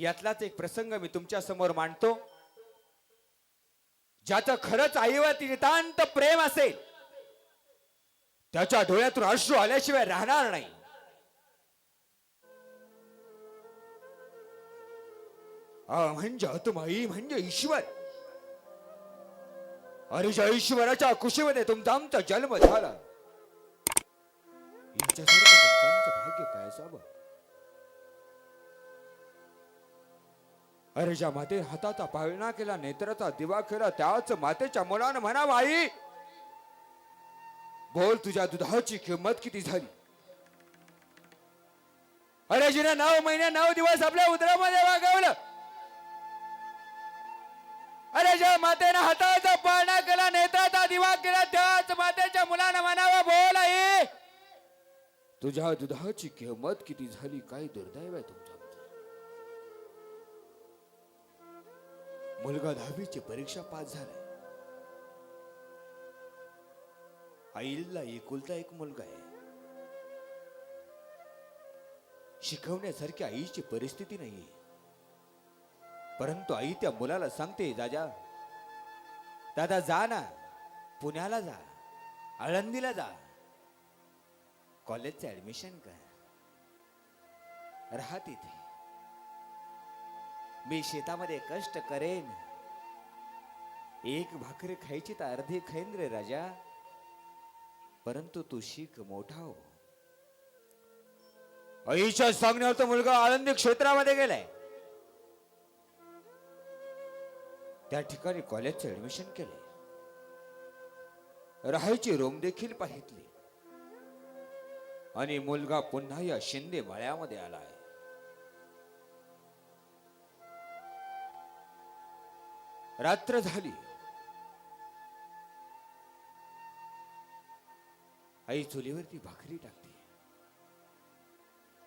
यातलाच एक प्रसंग मी तुमच्यासमोर मांडतो. ज्याचं खरंच आईवर नितांत प्रेम असेल त्याच्या डोळ्यातून अश्रू आल्याशिवाय राहणार नाही. आ, म्हणजे आई म्हणजे ईश्वर. अरे ज्या ईश्वराच्या कुशीमध्ये तुमचा आमचा जन्म झाला. याच्यासारखं भाग्य काय असावं? अरे ज्या माते हाताचा पाळणा केला नेत्राचा दिवा केला त्याच मातेच्या मुलानं म्हणा आई बोल तुझ्या दुधाची किंमत किती झाली? अरे जिने नऊ महिने नऊ दिवस आपल्या उदरामध्ये वागवलं. अरे ज्या मातेनं हाताचा पाळणा केला नेत्राचा दिवा केला त्याच मातेच्या मुलानं म्हणावं बोल आई तुझ्या दुधाची किंमत किती झाली काय दुर्दैव आहे तुमच्या मुलगा दहावीची परीक्षा पास झालाय. आईला एकुलता एक मुलगा आहे. शिकवण्यासारखी आईची परिस्थिती नाहीये. परंतु आई त्या मुलाला सांगते दादा दादा जा ना पुण्याला जा आळंदीला जा. कॉलेजचं ऍडमिशन कर. राहा तिथे मी शेतामध्ये कष्ट करेन. एक भाकरी खायची तर अर्धी खाईन रे राजा. परंतु तू शिक मोठा हो. आईच्या सांगण्यावर तो मुलगा आळंदी क्षेत्रामध्ये गेलाय. त्या ठिकाणी कॉलेजचं ऍडमिशन केले राहायची रोम देखील पाहितली. आणि मुलगा पुन्हा या शिंदे मळ्यामध्ये आलाय. रात्र झाली. आई चुलीवरती भाकरी टाकते.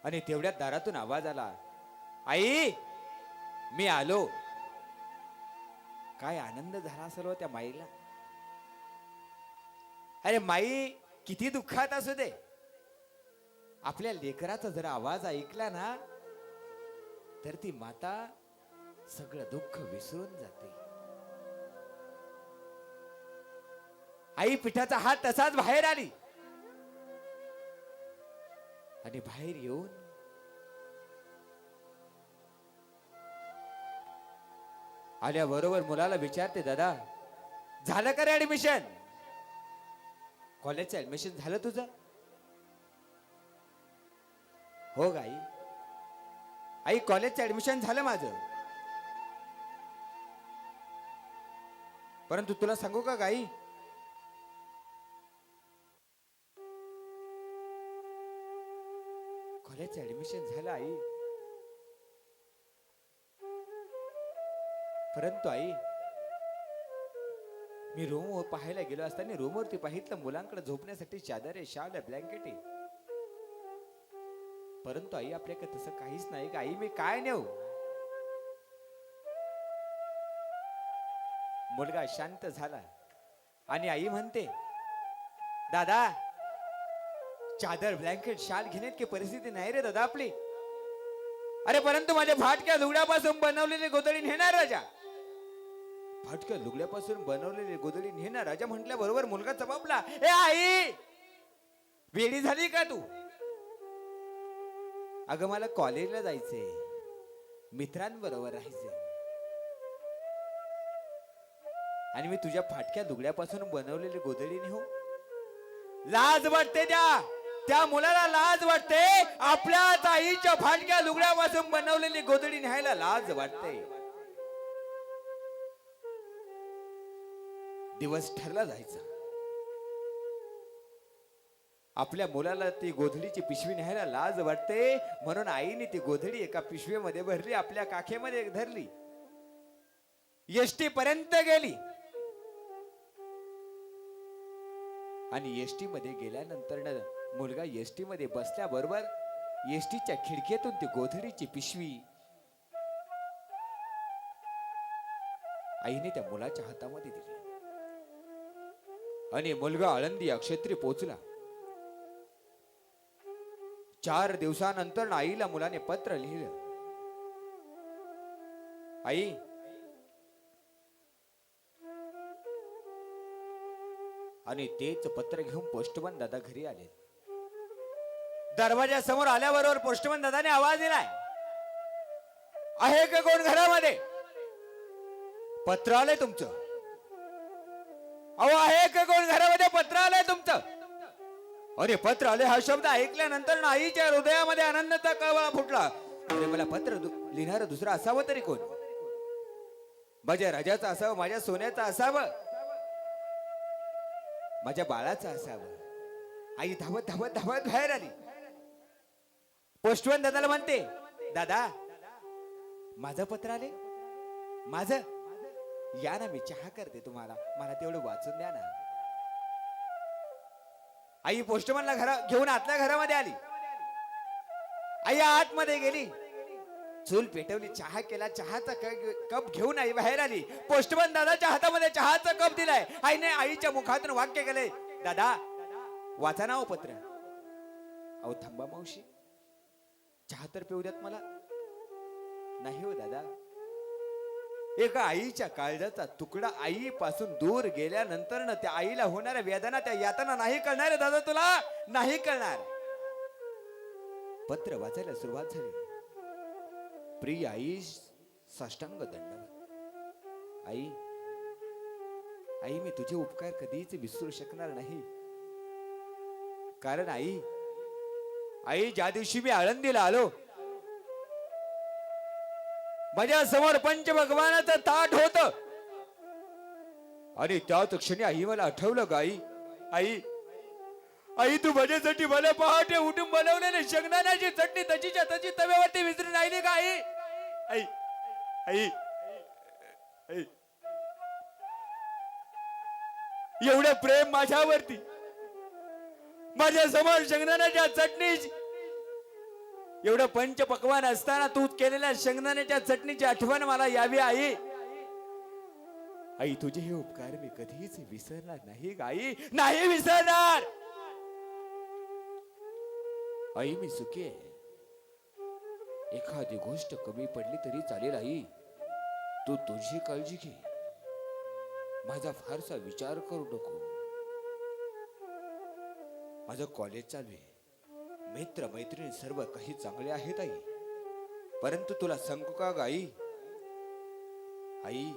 आणि तेवढ्यात दारातून आवाज आला आई मी आलो. काय आनंद झाला असेल हो त्या माईला? अरे माई किती दुःखात असू दे. आपल्या लेकराचा जर आवाज ऐकला ना तर ती माता सगळं दुःख विसरून जाते. आई पिठाचा हात तसाच बाहेर आली. आणि बाहेर येऊन आल्याबरोबर मुलाला विचारते दादा झालं का रे ऍडमिशन कॉलेजचं ऍडमिशन झालं तुझं? हो गाई. आई कॉलेजचं ऍडमिशन झालं माझं. परंतु तुला सांगू का गाई कॉलेजचं ऍडमिशन झालं आई. परंतु आई मी रूम पाहायला गेलो असताना रूमवरती पाहितलं मुलांकडे झोपण्यासाठी चादर आहे शाल आहे ब्लँकेट आहे. परंतु आई आपल्याकडे तसं काहीच नाही का? आई मी काय नेऊ? मुलगा शांत झाला आणि आई म्हणते दादा चादर ब्लँकेट शाल घेण्यात की परिस्थिती नाही रे दादा आपली. अरे परंतु माझ्या फाटक्या लुगड्यापासून बनवलेली गोदडी नेणार राजा. फाटक्या लुगड्यापासून बनवलेली गोदडी नेणार राजा म्हटल्या बरोबर मुलगा चपापला ए आई वेडी झाली का तू? अगं मला कॉलेजला जायचंय. मित्रांबरोबर राहायचंय. आणि मी तुझ्या फाटक्या लुगड्यापासून बनवलेली गोदडी नेऊ? लाज वाटते त्या. त्या मुलाला लाज वाटते. आपल्या ताईच्या फाटक्या लुगड्यापासून बनवलेली गोदडी न्यायला लाज वाटते. दिवस ठरला जायचा. आपल्या मुलाला ती गोधडीची पिशवी न्यायला लाज वाटते. म्हणून आईने ती गोधडी एका पिशवीमध्ये भरली आपल्या काखेमध्ये धरली. एसटी पर्यंत गेली. आणि एसटी मध्ये गेल्यानंतर न मुलगा एसमध्ये बसल्याबरोबर एसटीच्या खिडकीतून ती गोधडीची पिशवी आईने त्या मुलाच्या हातामध्ये दिली. आणि मुलगा आळंदी या क्षेत्री पोचला. चार दिवसानंतर आईला मुलाने पत्र लिहिलं. आई आणि तेच पत्र घेऊन पोस्टमन दादा घरी आले. दरवाजासमोर आल्याबरोबर पोस्टमन दादाने आवाज दिलाय. आहे का कोण घरामध्ये? पत्र आलंय तुमचं. अहो आहे का कोण घरामध्ये? पत्र आलंय तुमचं. अरे पत्र आले हा शब्द ऐकल्यानंतर आईच्या हृदयामध्ये आनंदाचा कळवळा फुटला. अरे मला पत्र दु- दुसरं असावं तरी कोण? माझ्या राजाचं असावं माझ्या सोन्याचं असावं. माझ्या बाळाचं असावं. आई धावत धावत धावत बाहेर आली. पोस्टमन दादाला म्हणते दादा माझं पत्र आले? माझं? या ना मी चहा करते तुम्हाला. मला तेवढं वाचून द्या ना. आई पोस्टमनला घरा घेऊन आतल्या घरामध्ये आली. आई आतमध्ये गेली. चूल पेटवली चहा केला चहाचा कप घेऊन आई बाहेर आली. पोस्टमन दादाच्या हातामध्ये चहाचा कप दिलाय. आईने आईच्या मुखातून वाक्य केलंय दादा वाचा ना हो पत्र. अहो थांबा मावशी. चहा तर पिऊ द्यात मला. नाही हो दादा. एका आईच्या काळजाचा तुकडा आईपासून दूर गेल्यानंतर ना त्या आईला होणाऱ्या वेदना त्या यातना नाही कळणार आहे दादा तुला. नाही कळणार. पत्र वाचायला सुरुवात झाली. प्रिय आई साष्टांग दंडवत. आई आई मी तुझे उपकार कधीच विसरू शकणार नाही. कारण आई आई ज्या दिवशी मी आळंदीला आलो माझ्यासमोर पंच भगवानाचं ताट होत. आणि त्याच क्षणी आई मला आठवलं ग आई आई आई तू माझ्यासाठी मला पहाटे उठून बनवलेले शेंगदाण्याची चटणी तशीच्या तशी तव्यावरती विसरून राहिली का आई. आई आई आई. एवढं प्रेम माझ्यावरती. माझ्यासमोर शेंगदाण्याच्या चटणी एवढं पंच पकवान असताना तू केलेल्या शेंगदाण्याच्या चटणीची आठवण मला यावी आई. आई तुझे हे उपकार मी कधीच विसरणार नाही गाई नाही विसरणार! आई मी सुखी आहे. एखादी गोष्ट कमी पडली तरी चालेल आई. तू तुझी काळजी घे. माझा फारसा विचार करू नको. माझं कॉलेज चालू आहे. मित्र मैत्रिणी सर्व काही चांगले आहेत आई परंतु तुला सांगू का गाई? आई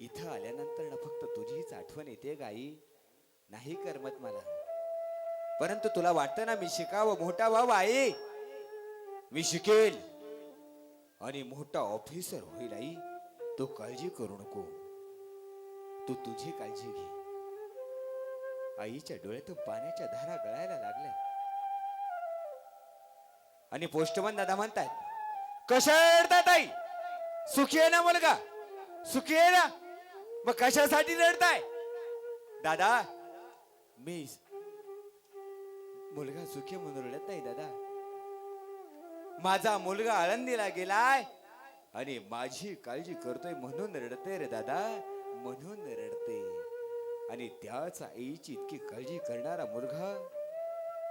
इथं आल्यानंतर ना फक्त तुझीच आठवण येते गाई. नाही करमत मला. परंतु तुला वाटतं ना मी शिकावं? मोठा व्हावं आई. मी शिकेल. आणि मोठा ऑफिसर होईल आई. तू काळजी करू नको. तू तुझी काळजी घे. आईच्या डोळ्यातून पाण्याच्या धारा गळायला लागल्या आणि पोस्टमन दादा म्हणतायत कशा ताई सुखी आहे ना मुलगा? सुखी आहे ना? मग कशासाठी रडताय? दादा मी मुलगा सुखी म्हणून रडत नाही दादा. माझा मुलगा आळंदीला गेलाय आणि माझी काळजी करतोय म्हणून रडते रे दादा. म्हणून रडते. आणि त्याच आईची इतकी काळजी करणारा मुलगा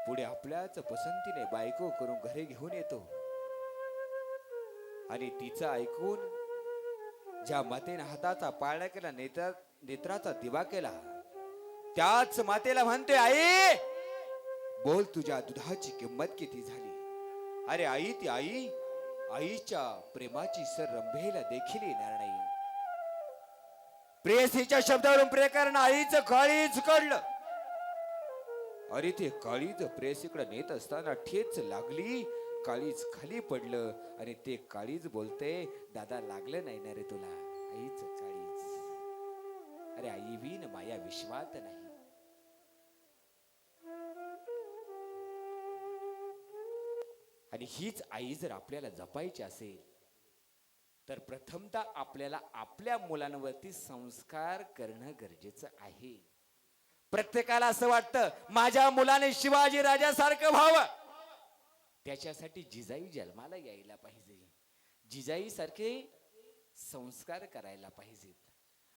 पुढे आपल्याच पसंतीने बायको करून घरे घेऊन येतो. आणि तिचा ऐकून ज्या मातेने हाताचा पाळणा केला नेत्रा नेत्राचा दिवा केला त्याच मातेला म्हणते आई बोल तुझ्या दुधाची किंमत किती झाली? अरे आई ती आई आईच्या प्रेमाची सर रंभेला देखील येणार नाही. प्रेयसीच्या शब्दावरून प्रे करणं आईचं काळीच काढलं अरे ते काळीज प्रेयसीकडे नेत असताना ठेच लागली काळीज खाली पडलं आणि ते काळीज बोलते दादा लागलं नाही ना रे तुला आईच काळीज. अरे आई विन माया विश्वात नाही. आणि हीच आई जर आपल्याला जपायची असेल तर प्रथमतः आपल्याला आपल्या मुलांवरती संस्कार करणं गरजेचं आहे. प्रत्येकाला असं वाटतं माझ्या मुलाने शिवाजी राजासारखं व्हावं. त्याच्यासाठी जिजाई जन्माला यायला पाहिजे. जिजाई सारखे संस्कार करायला पाहिजेत.